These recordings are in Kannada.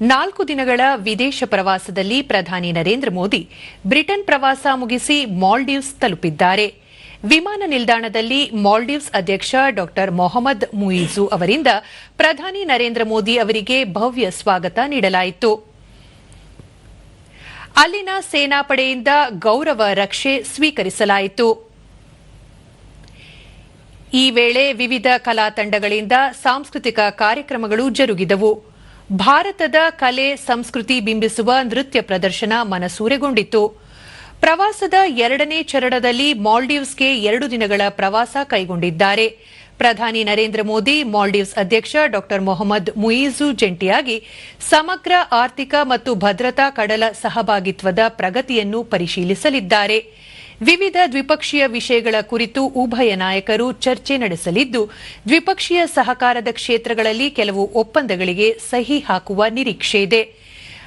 ನಾಲ್ಕು ದಿನಗಳ ವಿದೇಶ ಪ್ರವಾಸದಲ್ಲಿ ಪ್ರಧಾನಿ ನರೇಂದ್ರ ಮೋದಿ ಬ್ರಿಟನ್ ಪ್ರವಾಸ ಮುಗಿಸಿ ಮಾಲ್ಡೀವ್ಸ್ ತಲುಪಿದ್ದಾರೆ. ವಿಮಾನ ನಿಲ್ದಾಣದಲ್ಲಿ ಮಾಲ್ಡೀವ್ಸ್ ಅಧ್ಯಕ್ಷ ಡಾ. ಮೊಹಮ್ಮದ್ ಮುಯಿಜು ಅವರಿಂದ ಪ್ರಧಾನಿ ನರೇಂದ್ರ ಮೋದಿ ಅವರಿಗೆ ಭವ್ಯ ಸ್ವಾಗತ ನೀಡಲಾಯಿತು. ಅಲ್ಲಿನ ಸೇನಾಪಡೆಯಿಂದ ಗೌರವ ರಕ್ಷೆ ಸ್ವೀಕರಿಸಲಾಯಿತು. ಈ ವೇಳೆ ವಿವಿಧ ಕಲಾ ತಂಡಗಳಿಂದ ಸಾಂಸ್ಕೃತಿಕ ಕಾರ್ಯಕ್ರಮಗಳು ಜರುಗಿದವು. ಭಾರತದ ಕಲೆ, ಸಂಸ್ಕೃತಿ ಬಿಂಬಿಸುವ ನೃತ್ಯ ಪ್ರದರ್ಶನ ಮನಸೂರೆಗೊಂಡಿತ್ತು. ಪ್ರವಾಸದ ಎರಡನೇ ಚರಣದಲ್ಲಿ ಮಾಲ್ಡೀವ್ಸ್ಗೆ ಎರಡು ದಿನಗಳ ಪ್ರವಾಸ ಕೈಗೊಂಡಿದ್ದಾರೆ. ಪ್ರಧಾನಿ ನರೇಂದ್ರ ಮೋದಿ, ಮಾಲ್ಡೀವ್ಸ್ ಅಧ್ಯಕ್ಷ ಡಾ. ಮೊಹಮ್ಮದ್ ಮುಯಿಜು ಜಂಟಿಯಾಗಿ ಸಮಗ್ರ ಆರ್ಥಿಕ ಮತ್ತು ಭದ್ರತಾ ಕಡಲ ಸಹಭಾಗಿತ್ವದ ಪ್ರಗತಿಯನ್ನು ಪರಿಶೀಲಿಸಲಿದ್ದಾರೆ. ವಿವಿಧ ದ್ವಿಪಕ್ಷೀಯ ವಿಷಯಗಳ ಕುರಿತು ಉಭಯ ನಾಯಕರು ಚರ್ಚೆ ನಡೆಸಲಿದ್ದು, ದ್ವಿಪಕ್ಷೀಯ ಸಹಕಾರದ ಕ್ಷೇತ್ರಗಳಲ್ಲಿ ಕೆಲವು ಒಪ್ಪಂದಗಳಿಗೆ ಸಹಿ ಹಾಕುವ ನಿರೀಕ್ಷೆ ಇದೆ.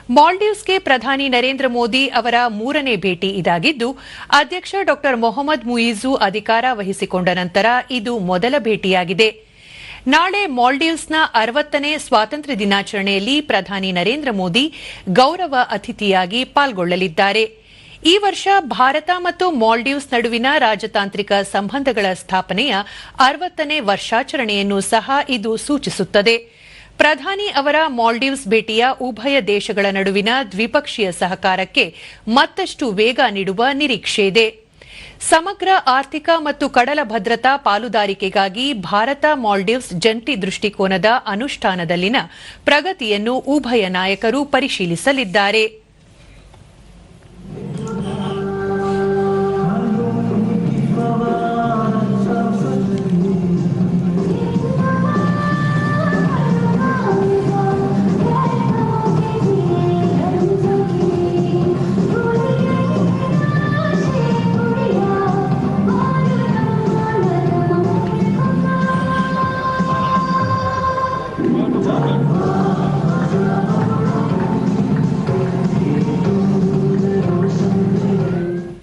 ಮಾಲ್ಡೀವ್ಸ್ಗೆ ಪ್ರಧಾನಿ ನರೇಂದ್ರ ಮೋದಿ ಅವರ ಮೂರನೇ ಭೇಟಿ ಇದಾಗಿದ್ದು, ಅಧ್ಯಕ್ಷ ಡಾ. ಮೊಹಮ್ಮದ್ ಮುಯಿಜು ಅಧಿಕಾರ ವಹಿಸಿಕೊಂಡ ನಂತರ ಇದು ಮೊದಲ ಭೇಟಿಯಾಗಿದೆ. ನಾಳೆ ಮಾಲ್ಡೀವ್ಸ್ನ ಅರವತ್ತನೇ ಸ್ವಾತಂತ್ರ್ಯ ದಿನಾಚರಣೆಯಲ್ಲಿ ಪ್ರಧಾನಿ ನರೇಂದ್ರ ಮೋದಿ ಗೌರವ ಅತಿಥಿಯಾಗಿ ಪಾಲ್ಗೊಳ್ಳಲಿದ್ದಾರೆ. ಈ ವರ್ಷ ಭಾರತ ಮತ್ತು ಮಾಲ್ಡೀವ್ಸ್ ನಡುವಿನ ರಾಜತಾಂತ್ರಿಕ ಸಂಬಂಧಗಳ ಸ್ಥಾಪನೆಯ ಅರವತ್ತನೇ ವರ್ಷಾಚರಣೆಯನ್ನು ಸಹ ಇದು ಸೂಚಿಸುತ್ತದೆ. ಪ್ರಧಾನಿ ಅವರ ಮಾಲ್ಡೀವ್ಸ್ ಭೇಟಿಯ ಉಭಯ ದೇಶಗಳ ನಡುವಿನ ದ್ವಿಪಕ್ಷೀಯ ಸಹಕಾರಕ್ಕೆ ಮತ್ತಷ್ಟು ವೇಗ ನೀಡುವ ನಿರೀಕ್ಷೆಯಿದೆ ಸಮಗ್ರ ಆರ್ಥಿಕ ಮತ್ತು ಕಡಲ ಭದ್ರತಾ ಪಾಲುದಾರಿಕೆಗಾಗಿ ಭಾರತ ಮಾಲ್ಡೀವ್ಸ್ ಜಂಟಿ ದೃಷ್ಟಿಕೋನದ ಅನುಷ್ಠಾನದಲ್ಲಿನ ಪ್ರಗತಿಯನ್ನು ಉಭಯ ನಾಯಕರು ಪರಿಶೀಲಿಸಲಿದ್ದಾರೆ.